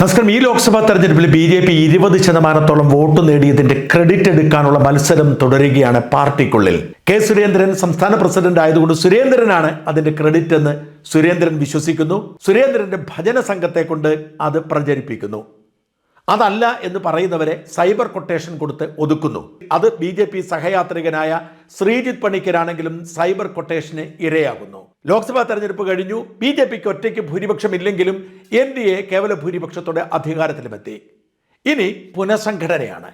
നമസ്കാരം. ഈ ലോക്സഭാ തെരഞ്ഞെടുപ്പിൽ ബി ജെ പി ഇരുപത് ശതമാനത്തോളം വോട്ട് നേടിയതിന്റെ ക്രെഡിറ്റ് എടുക്കാനുള്ള മത്സരം തുടരുകയാണ് പാർട്ടിക്കുള്ളിൽ. കെ സുരേന്ദ്രൻ സംസ്ഥാന പ്രസിഡന്റ് ആയതുകൊണ്ട് സുരേന്ദ്രനാണ് അതിന്റെ ക്രെഡിറ്റ് എന്ന് സുരേന്ദ്രൻ വിശ്വസിക്കുന്നു. സുരേന്ദ്രന്റെ ഭജന സംഘത്തെ കൊണ്ട് അത് പ്രചരിപ്പിക്കുന്നു. അതല്ല എന്ന് പറയുന്നവരെ സൈബർ കൊട്ടേഷൻ കൊടുത്ത് ഒതുക്കുന്നു. അത് ബി സഹയാത്രികനായ ശ്രീജിത്ത് പണിക്കരാണെങ്കിലും സൈബർ കൊട്ടേഷന് ഇരയാകുന്നു. ലോക്സഭാ തെരഞ്ഞെടുപ്പ് കഴിഞ്ഞു. ബി ജെ പിക്ക് ഒറ്റയ്ക്ക് ഭൂരിപക്ഷം ഇല്ലെങ്കിലും എൻ ഡി എ കേവല ഭൂരിപക്ഷത്തോടെ അധികാരത്തിലുമെത്തി. ഇനി പുനഃസംഘടനയാണ്.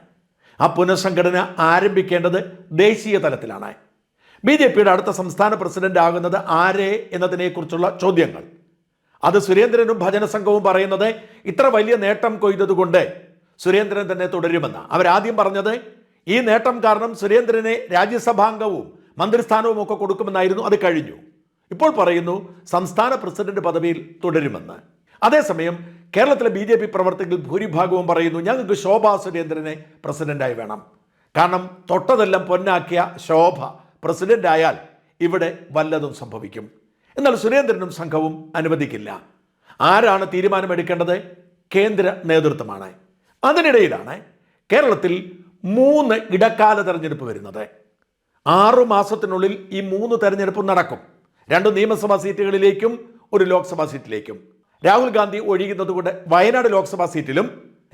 ആ പുനഃസംഘടന ആരംഭിക്കേണ്ടത് ദേശീയ തലത്തിലാണ്. ബി ജെ പിയുടെ അടുത്ത സംസ്ഥാന പ്രസിഡന്റ് ആകുന്നത് ആരെ എന്നതിനെക്കുറിച്ചുള്ള ചോദ്യങ്ങൾ. അത് സുരേന്ദ്രനും ഭജന സംഘവും പറയുന്നത് ഇത്ര വലിയ നേട്ടം കൊയ്തതുകൊണ്ട് സുരേന്ദ്രൻ തന്നെ തുടരുമെന്ന്. അവരാദ്യം പറഞ്ഞത് ഈ നേട്ടം കാരണം സുരേന്ദ്രനെ രാജ്യസഭാംഗവും മന്ത്രിസ്ഥാനവും ഒക്കെ കൊടുക്കുമെന്നായിരുന്നു അത് കഴിഞ്ഞു. ഇപ്പോൾ പറയുന്നു സംസ്ഥാന പ്രസിഡന്റ് പദവിയിൽ തുടരുമെന്ന്. അതേസമയം കേരളത്തിലെ ബി ജെ പി പ്രവർത്തകരിൽ ഭൂരിഭാഗവും പറയുന്നു ഞങ്ങൾക്ക് ശോഭാ സുരേന്ദ്രനെ പ്രസിഡന്റായി വേണം. കാരണം തൊട്ടതെല്ലാം പൊന്നാക്കിയ ശോഭ പ്രസിഡന്റായാൽ ഇവിടെ വല്ലതും സംഭവിക്കും. എന്നാൽ സുരേന്ദ്രനും സംഘവും അനുവദിക്കില്ല. ആരാണ് തീരുമാനമെടുക്കേണ്ടത്? കേന്ദ്ര നേതൃത്വമാണ്. അതിനിടയിലാണ് കേരളത്തിൽ മൂന്ന് ഇടക്കാല തെരഞ്ഞെടുപ്പ് വരുന്നത്. ആറു മാസത്തിനുള്ളിൽ ഈ മൂന്ന് തെരഞ്ഞെടുപ്പും നടക്കും. രണ്ട് നിയമസഭാ സീറ്റുകളിലേക്കും ഒരു ലോക്സഭാ സീറ്റിലേക്കും. രാഹുൽ ഗാന്ധി ഒഴിയുന്നത് കൊണ്ട് വയനാട് ലോക്സഭാ സീറ്റിലും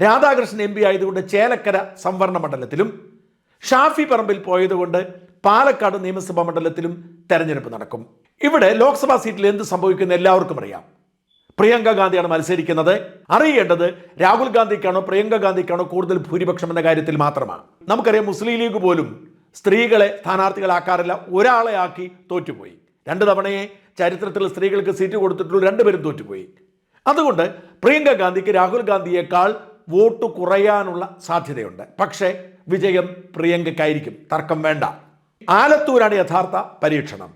രാധാകൃഷ്ണൻ എം പി ആയതുകൊണ്ട് ചേലക്കര സംവരണ മണ്ഡലത്തിലും ഷാഫി പറമ്പിൽ പോയതുകൊണ്ട് പാലക്കാട് നിയമസഭാ മണ്ഡലത്തിലും തെരഞ്ഞെടുപ്പ് നടക്കും. ഇവിടെ ലോക്സഭാ സീറ്റിൽ എന്ത് സംഭവിക്കുന്ന എല്ലാവർക്കും അറിയാം. പ്രിയങ്ക ഗാന്ധിയാണ് മത്സരിക്കുന്നത്. അറിയേണ്ടത് രാഹുൽ ഗാന്ധിക്കാണോ പ്രിയങ്ക ഗാന്ധിക്കാണോ കൂടുതൽ ഭൂരിപക്ഷം എന്ന കാര്യത്തിൽ മാത്രമാണ്. നമുക്കറിയാം മുസ്ലിം ലീഗ് പോലും സ്ത്രീകളെ സ്ഥാനാർത്ഥികളാക്കാറില്ല ഒരാളെ ആക്കി തോറ്റുപോയി. രണ്ട് തവണയെ ചരിത്രത്തിൽ സ്ത്രീകൾക്ക് സീറ്റ് കൊടുത്തിട്ടുള്ളൂ രണ്ടുപേരും തോറ്റുപോയി. അതുകൊണ്ട് പ്രിയങ്ക ഗാന്ധിക്ക് രാഹുൽ ഗാന്ധിയേക്കാൾ വോട്ട് കുറയാനുള്ള സാധ്യതയുണ്ട്. പക്ഷേ വിജയം പ്രിയങ്കയ്ക്കായിരിക്കും തർക്കം വേണ്ട. ആലത്തൂരാണ് യഥാർത്ഥ പരീക്ഷണം.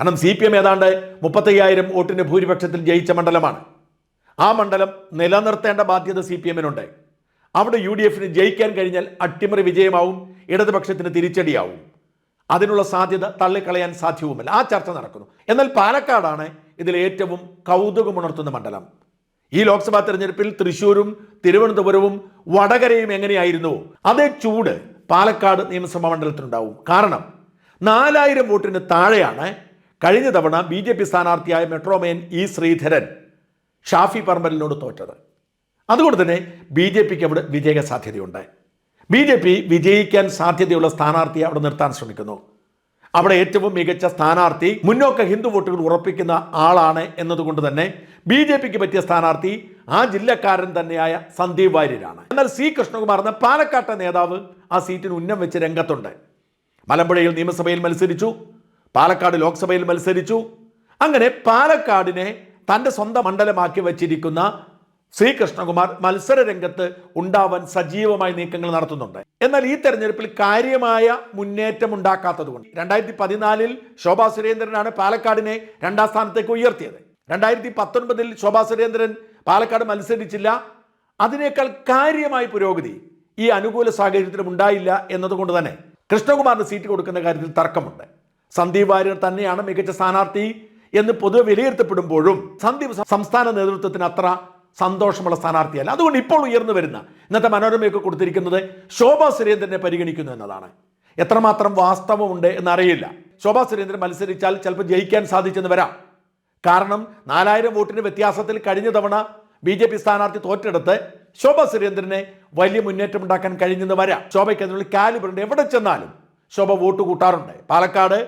കാരണം സി പി എം ഏതാണ്ട് മുപ്പത്തയ്യായിരം വോട്ടിന് ഭൂരിപക്ഷത്തിൽ ജയിച്ച മണ്ഡലമാണ്. ആ മണ്ഡലം നിലനിർത്തേണ്ട ബാധ്യത സി പി എമ്മിനുണ്ട്. അവിടെ യു ഡി എഫിന് ജയിക്കാൻ കഴിഞ്ഞാൽ അട്ടിമറി വിജയമാവും ഇടതുപക്ഷത്തിന് തിരിച്ചടിയാവും. അതിനുള്ള സാധ്യത തള്ളിക്കളയാൻ സാധ്യവുമല്ല. ആ ചർച്ച നടക്കുന്നു. എന്നാൽ പാലക്കാടാണ് ഇതിൽ ഏറ്റവും കൗതുകമുണർത്തുന്ന മണ്ഡലം. ഈ ലോക്സഭാ തെരഞ്ഞെടുപ്പിൽ തൃശൂരും തിരുവനന്തപുരവും വടകരയും എങ്ങനെയായിരുന്നു? അതേ ചൂട് പാലക്കാട് നിയമസഭാ മണ്ഡലത്തിനുണ്ടാവും. കാരണം നാലായിരം വോട്ടിന് താഴെയാണ് കഴിഞ്ഞ തവണ ബി ജെ പി സ്ഥാനാർത്ഥിയായ മെട്രോമേൻ ഇ ശ്രീധരൻ ഷാഫി പറമ്പലിനോട് തോറ്റത്. അതുകൊണ്ട് തന്നെ ബി ജെ പിക്ക് അവിടെ വിജയ സാധ്യതയുണ്ട്. ബി ജെ പി വിജയിക്കാൻ സാധ്യതയുള്ള സ്ഥാനാർത്ഥിയെ അവിടെ നിർത്താൻ ശ്രമിക്കുന്നു. അവിടെ ഏറ്റവും മികച്ച സ്ഥാനാർത്ഥി മുന്നോക്ക ഹിന്ദു വോട്ടുകൾ ഉറപ്പിക്കുന്ന ആളാണ് എന്നതുകൊണ്ട് തന്നെ ബി ജെ പിക്ക് പറ്റിയ സ്ഥാനാർത്ഥി ആ ജില്ലക്കാരൻ തന്നെയായ സന്ദീപ് വാര്യരാണ്. എന്നാൽ സി കൃഷ്ണകുമാർ എന്ന പാലക്കാട്ടെ നേതാവ് ആ സീറ്റിന് ഉന്നം വെച്ച് രംഗത്തുണ്ട്. മലമ്പുഴയിൽ നിയമസഭയിൽ മത്സരിച്ചു. പാലക്കാട് ലോക്സഭയിൽ മത്സരിച്ചു. അങ്ങനെ പാലക്കാടിനെ തന്റെ സ്വന്തം മണ്ഡലമാക്കി വച്ചിരിക്കുന്ന ശ്രീ കൃഷ്ണകുമാർ മത്സര രംഗത്ത് ഉണ്ടാവാൻ സജീവമായി നീക്കങ്ങൾ നടത്തുന്നുണ്ട്. എന്നാൽ ഈ തെരഞ്ഞെടുപ്പിൽ കാര്യമായ മുന്നേറ്റം ഉണ്ടാക്കാത്തതുകൊണ്ട് രണ്ടായിരത്തി പതിനാലിൽ ശോഭാ സുരേന്ദ്രനാണ് പാലക്കാടിനെ രണ്ടാം സ്ഥാനത്തേക്ക് ഉയർത്തിയത്. രണ്ടായിരത്തി പത്തൊൻപതിൽ ശോഭാ സുരേന്ദ്രൻ പാലക്കാട് മത്സരിച്ചില്ല. അതിനേക്കാൾ കാര്യമായ പുരോഗതി ഈ അനുകൂല സാഹചര്യത്തിലും ഉണ്ടായില്ല എന്നതുകൊണ്ട് തന്നെ കൃഷ്ണകുമാറിന് സീറ്റ് കൊടുക്കുന്ന കാര്യത്തിൽ തർക്കമുണ്ട്. സന്ദീപ് വാര്യർ തന്നെയാണ് മികച്ച സ്ഥാനാർത്ഥി. എന്ന് പൊതുവെ വിലയിരുത്തപ്പെടുമ്പോഴും സന്ദീപ് സംസ്ഥാന നേതൃത്വത്തിന് അത്ര സന്തോഷമുള്ള സ്ഥാനാർത്ഥിയല്ല. അതുകൊണ്ട് ഇപ്പോൾ ഉയർന്നു വരുന്ന ഇന്നത്തെ മനോരമയൊക്കെ കൊടുത്തിരിക്കുന്നത് ശോഭാ സുരേന്ദ്രനെ പരിഗണിക്കുന്നു എന്നതാണ്. എത്രമാത്രം വാസ്തവമുണ്ട് എന്നറിയില്ല. ശോഭാ സുരേന്ദ്രൻ മത്സരിച്ചാൽ ചിലപ്പോൾ ജയിക്കാൻ സാധിച്ചെന്ന് വരാം. കാരണം നാലായിരം വോട്ടിന് വ്യത്യാസത്തിൽ കഴിഞ്ഞ തവണ ബി ജെ പി സ്ഥാനാർത്ഥി തോറ്റെടുത്ത് ശോഭാ സുരേന്ദ്രനെ വലിയ മുന്നേറ്റം ഉണ്ടാക്കാൻ കഴിഞ്ഞെന്ന് വരാം. ശോഭയ്ക്ക് അതിനുള്ള കാലിബറുണ്ട് എവിടെ ചെന്നാലും ശോഭ വോട്ട് കൂട്ടാറുണ്ട്. പാലക്കാട്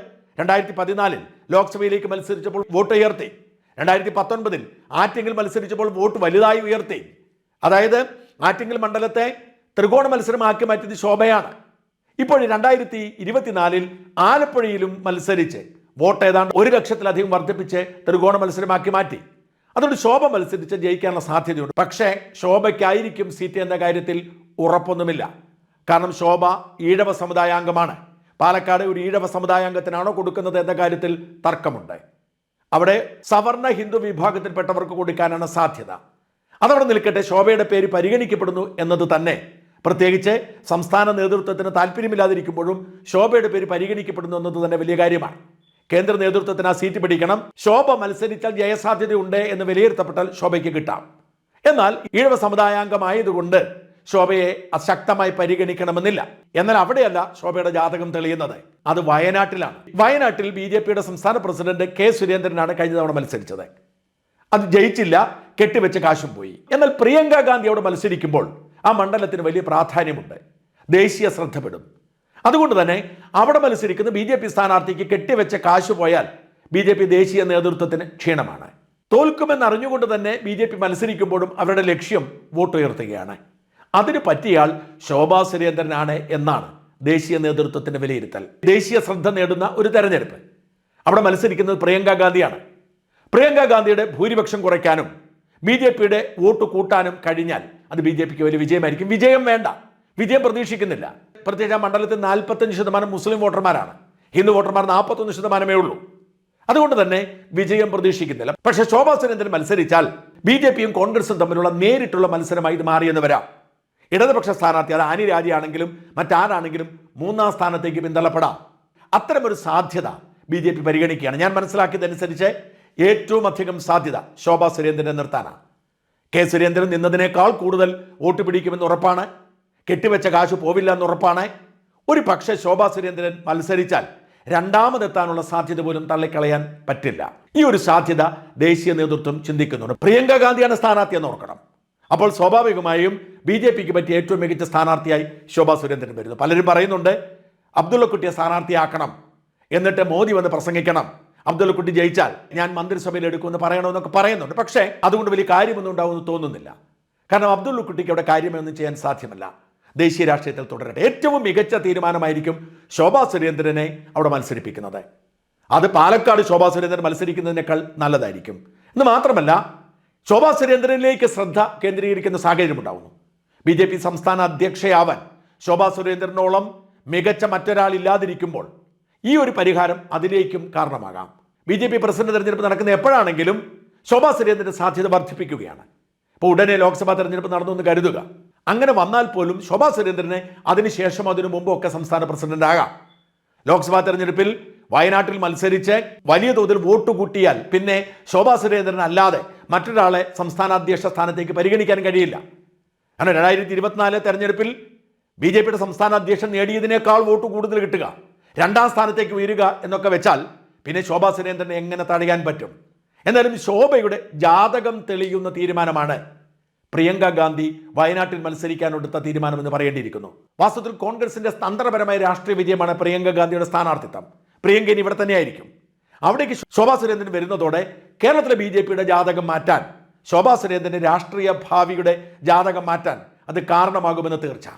രണ്ടായിരത്തി പതിനാലിൽ ലോക്സഭയിലേക്ക് മത്സരിച്ചപ്പോൾ വോട്ട് ഉയർത്തി. രണ്ടായിരത്തി പത്തൊൻപതിൽ ആറ്റിങ്ങിൽ മത്സരിച്ചപ്പോൾ വോട്ട് വലുതായി ഉയർത്തി. അതായത് ആറ്റിങ്ങൽ മണ്ഡലത്തെ ത്രികോണ മത്സരമാക്കി മാറ്റിയത് ശോഭയാണ്. ഇപ്പോൾ രണ്ടായിരത്തി ഇരുപത്തിനാലിൽ ആലപ്പുഴയിലും മത്സരിച്ച് വോട്ട് ഏതാണ്ട് ഒരു ലക്ഷത്തിലധികം വർദ്ധിപ്പിച്ച് ത്രികോണ മത്സരമാക്കി മാറ്റി. അതുകൊണ്ട് ശോഭ മത്സരിച്ച് ജയിക്കാനുള്ള സാധ്യതയുണ്ട്. പക്ഷേ ശോഭയ്ക്കായിരിക്കും സീറ്റ് എന്ന കാര്യത്തിൽ ഉറപ്പൊന്നുമില്ല. കാരണം ശോഭ ഈഴവ സമുദായാംഗമാണ്. പാലക്കാട് ഒരു ഈഴവ സമുദായാംഗത്തിനാണോ കൊടുക്കുന്നത് എന്ന കാര്യത്തിൽ തർക്കമുണ്ട് അവിടെ സവർണ ഹിന്ദു വിഭാഗത്തിൽപ്പെട്ടവർക്ക് കൊടുക്കാനാണ് സാധ്യത. അതവിടെ നിൽക്കട്ടെ ശോഭയുടെ പേര് പരിഗണിക്കപ്പെടുന്നു എന്നത് തന്നെ. പ്രത്യേകിച്ച് സംസ്ഥാന നേതൃത്വത്തിന് താല്പര്യമില്ലാതിരിക്കുമ്പോഴും ശോഭയുടെ പേര് പരിഗണിക്കപ്പെടുന്നു എന്നത് തന്നെ വലിയ കാര്യമാണ്. കേന്ദ്ര നേതൃത്വത്തിന് ആ സീറ്റ് പിടിക്കണം. ശോഭ മത്സരിച്ചാൽ ജയസാധ്യതയുണ്ട് എന്ന് വിലയിരുത്തപ്പെട്ടാൽ ശോഭയ്ക്ക് കിട്ടാം. എന്നാൽ ഈഴവ സമുദായാംഗമായതുകൊണ്ട് ശോഭയെ അശക്തമായി പരിഗണിക്കണമെന്നില്ല. എന്നാൽ അവിടെയല്ല ശോഭയുടെ ജാതകം തെളിയുന്നത്. അത് വയനാട്ടിലാണ്. വയനാട്ടിൽ ബി ജെ പിയുടെ സംസ്ഥാന പ്രസിഡന്റ് കെ സുരേന്ദ്രനാണ് കഴിഞ്ഞ തവണ മത്സരിച്ചത്. അത് ജയിച്ചില്ല കെട്ടിവെച്ച് കാശും പോയി. എന്നാൽ പ്രിയങ്ക അവിടെ മത്സരിക്കുമ്പോൾ ആ മണ്ഡലത്തിന് വലിയ പ്രാധാന്യമുണ്ട്. ദേശീയ ശ്രദ്ധപ്പെടും. അതുകൊണ്ട് തന്നെ അവിടെ മത്സരിക്കുന്ന ബി ജെ പി സ്ഥാനാർത്ഥിക്ക് കെട്ടിവെച്ച കാശ് പോയാൽ ബി ജെ പി ദേശീയ നേതൃത്വത്തിന് ക്ഷീണമാണ്. തോൽക്കുമെന്ന് അറിഞ്ഞുകൊണ്ട് തന്നെ ബി ജെ പി മത്സരിക്കുമ്പോഴും അവരുടെ ലക്ഷ്യം വോട്ടുയർത്തുകയാണ്. അതിന് പറ്റിയാൽ ശോഭാ സുരേന്ദ്രനാണ് എന്നാണ് ദേശീയ നേതൃത്വത്തിന്റെ വിലയിരുത്തൽ. ദേശീയ ശ്രദ്ധ നേടുന്ന ഒരു തെരഞ്ഞെടുപ്പ്. അവിടെ മത്സരിക്കുന്നത് പ്രിയങ്ക ഗാന്ധിയാണ്. പ്രിയങ്ക ഗാന്ധിയുടെ ഭൂരിപക്ഷം കുറയ്ക്കാനും ബി ജെ പിയുടെ വോട്ട് കൂട്ടാനും കഴിഞ്ഞാൽ അത് ബി ജെ പിക്ക് വലിയ വിജയമായിരിക്കും. വിജയം വേണ്ട. വിജയം പ്രതീക്ഷിക്കുന്നില്ല. പ്രത്യേകിച്ച് ആ മണ്ഡലത്തിൽ നാൽപ്പത്തഞ്ച് ശതമാനം മുസ്ലിം വോട്ടർമാരാണ്. ഹിന്ദു വോട്ടർമാർ നാൽപ്പത്തൊന്ന് ശതമാനമേ ഉള്ളൂ. അതുകൊണ്ട് തന്നെ വിജയം പ്രതീക്ഷിക്കുന്നില്ല. പക്ഷേ ശോഭാ സുരേന്ദ്രൻ മത്സരിച്ചാൽ ബി ജെ പിയും കോൺഗ്രസും തമ്മിലുള്ള നേരിട്ടുള്ള മത്സരമായി ഇത് മാറിയെന്ന് വരാം. ഇടതുപക്ഷ സ്ഥാനാർത്ഥി അത് ആനി രാജയാണെങ്കിലും മറ്റാരാണെങ്കിലും മൂന്നാം സ്ഥാനത്തേക്ക് പിന്തള്ളപ്പെടാം. അത്തരമൊരു സാധ്യത ബി ജെ പി പരിഗണിക്കുകയാണ്. ഞാൻ മനസ്സിലാക്കിയതനുസരിച്ച് ഏറ്റവും അധികം സാധ്യത ശോഭാ സുരേന്ദ്രനെ നിർത്താനാണ്. കെ സുരേന്ദ്രൻ നിന്നതിനേക്കാൾ കൂടുതൽ വോട്ട് പിടിക്കുമെന്ന് ഉറപ്പാണ്. കെട്ടിവെച്ച കാശ് പോവില്ല എന്ന് ഉറപ്പാണ്. ഒരു പക്ഷേ ശോഭാ സുരേന്ദ്രൻ മത്സരിച്ചാൽ രണ്ടാമതെത്താനുള്ള സാധ്യത പോലും തള്ളിക്കളയാൻ പറ്റില്ല. ഈ ഒരു സാധ്യത ദേശീയ നേതൃത്വം ചിന്തിക്കുന്നുണ്ട്. പ്രിയങ്ക ഗാന്ധിയാണ് സ്ഥാനാർത്ഥി എന്ന് ഓർക്കണം. അപ്പോൾ സ്വാഭാവികമായും ബി ജെ പിക്ക് പറ്റിയ ഏറ്റവും മികച്ച സ്ഥാനാർത്ഥിയായി ശോഭാ സുരേന്ദ്രൻ വരുന്നു. പലരും പറയുന്നുണ്ട് അബ്ദുള്ളക്കുട്ടിയെ സ്ഥാനാർത്ഥിയാക്കണം എന്നിട്ട് മോദി വന്ന് പ്രസംഗിക്കണം. അബ്ദുള്ളക്കുട്ടി ജയിച്ചാൽ ഞാൻ മന്ത്രിസഭയിൽ എടുക്കുമെന്ന് പറയണമെന്നൊക്കെ പറയുന്നുണ്ട്. പക്ഷേ അതുകൊണ്ട് വലിയ കാര്യമൊന്നും ഉണ്ടാവുമെന്ന് തോന്നുന്നില്ല. കാരണം അബ്ദുള്ളക്കുട്ടിക്ക് അവിടെ കാര്യമൊന്നും ചെയ്യാൻ സാധ്യമല്ല. ദേശീയ രാഷ്ട്രീയത്തിൽ തുടരട്ടെ. ഏറ്റവും മികച്ച തീരുമാനമായിരിക്കും ശോഭാ സുരേന്ദ്രനെ അവിടെ മത്സരിപ്പിക്കുന്നത്. അത് പാലക്കാട് ശോഭാ സുരേന്ദ്രൻ മത്സരിക്കുന്നതിനേക്കാൾ നല്ലതായിരിക്കും. എന്ന് മാത്രമല്ല ശോഭാ സുരേന്ദ്രനിലേക്ക് ശ്രദ്ധ കേന്ദ്രീകരിക്കുന്ന സാഹചര്യം ഉണ്ടാവുന്നു. ബി ജെ പി സംസ്ഥാന അധ്യക്ഷയാവാൻ ശോഭാ സുരേന്ദ്രനോളം മികച്ച മറ്റൊരാൾ ഇല്ലാതിരിക്കുമ്പോൾ ഈ ഒരു പരിഹാരം അതിലേക്കും കാരണമാകാം. ബി ജെ പി പ്രസിഡന്റ് തെരഞ്ഞെടുപ്പ് നടക്കുന്ന എപ്പോഴാണെങ്കിലും ശോഭാ സുരേന്ദ്രന്റെ സാധ്യത വർദ്ധിപ്പിക്കുകയാണ്. അപ്പോൾ ഉടനെ ലോക്സഭാ തെരഞ്ഞെടുപ്പ് നടന്നു എന്ന് കരുതുക. അങ്ങനെ വന്നാൽ പോലും ശോഭാ സുരേന്ദ്രനെ അതിനുശേഷം അതിനു മുമ്പും ഒക്കെ സംസ്ഥാന പ്രസിഡന്റ് ആകാം ലോക്സഭാ തെരഞ്ഞെടുപ്പിൽ വയനാട്ടിൽ മത്സരിച്ച് വലിയ തോതിൽ വോട്ട് കൂട്ടിയാൽ പിന്നെ ശോഭാ സുരേന്ദ്രൻ അല്ലാതെ മറ്റൊരാളെ സംസ്ഥാന അധ്യക്ഷ സ്ഥാനത്തേക്ക് പരിഗണിക്കാൻ കഴിയില്ല. കാരണം രണ്ടായിരത്തി ഇരുപത്തിനാല് തെരഞ്ഞെടുപ്പിൽ ബി ജെ പിയുടെ സംസ്ഥാന അധ്യക്ഷൻ നേടിയതിനേക്കാൾ വോട്ട് കൂടുതൽ കിട്ടുക രണ്ടാം സ്ഥാനത്തേക്ക് ഉയരുക എന്നൊക്കെ വെച്ചാൽ പിന്നെ ശോഭാ സുരേന്ദ്രനെ എങ്ങനെ തടയാൻ പറ്റും? എന്നാലും ശോഭയുടെ ജാതകം തെളിയുന്ന തീരുമാനമാണ് പ്രിയങ്ക ഗാന്ധി വയനാട്ടിൽ മത്സരിക്കാനെടുത്ത തീരുമാനമെന്ന് പറയേണ്ടിയിരിക്കുന്നു. വാസ്തവത്തിൽ കോൺഗ്രസിന്റെ തന്ത്രപരമായ രാഷ്ട്രീയ വിജയമാണ് പ്രിയങ്ക ഗാന്ധിയുടെ സ്ഥാനാർത്ഥിത്വം. പ്രിയങ്ക ഇനി ഇവിടെ തന്നെയായിരിക്കും. അവിടേക്ക് ശോഭാ സുരേന്ദ്രൻ വരുന്നതോടെ കേരളത്തിലെ ബി ജെ പിയുടെ ജാതകം മാറ്റാൻ ശോഭാ സുരേന്ദ്രന്റെ രാഷ്ട്രീയ ഭാവിയുടെ ജാതകം മാറ്റാൻ അത് കാരണമാകുമെന്ന് തീർച്ച.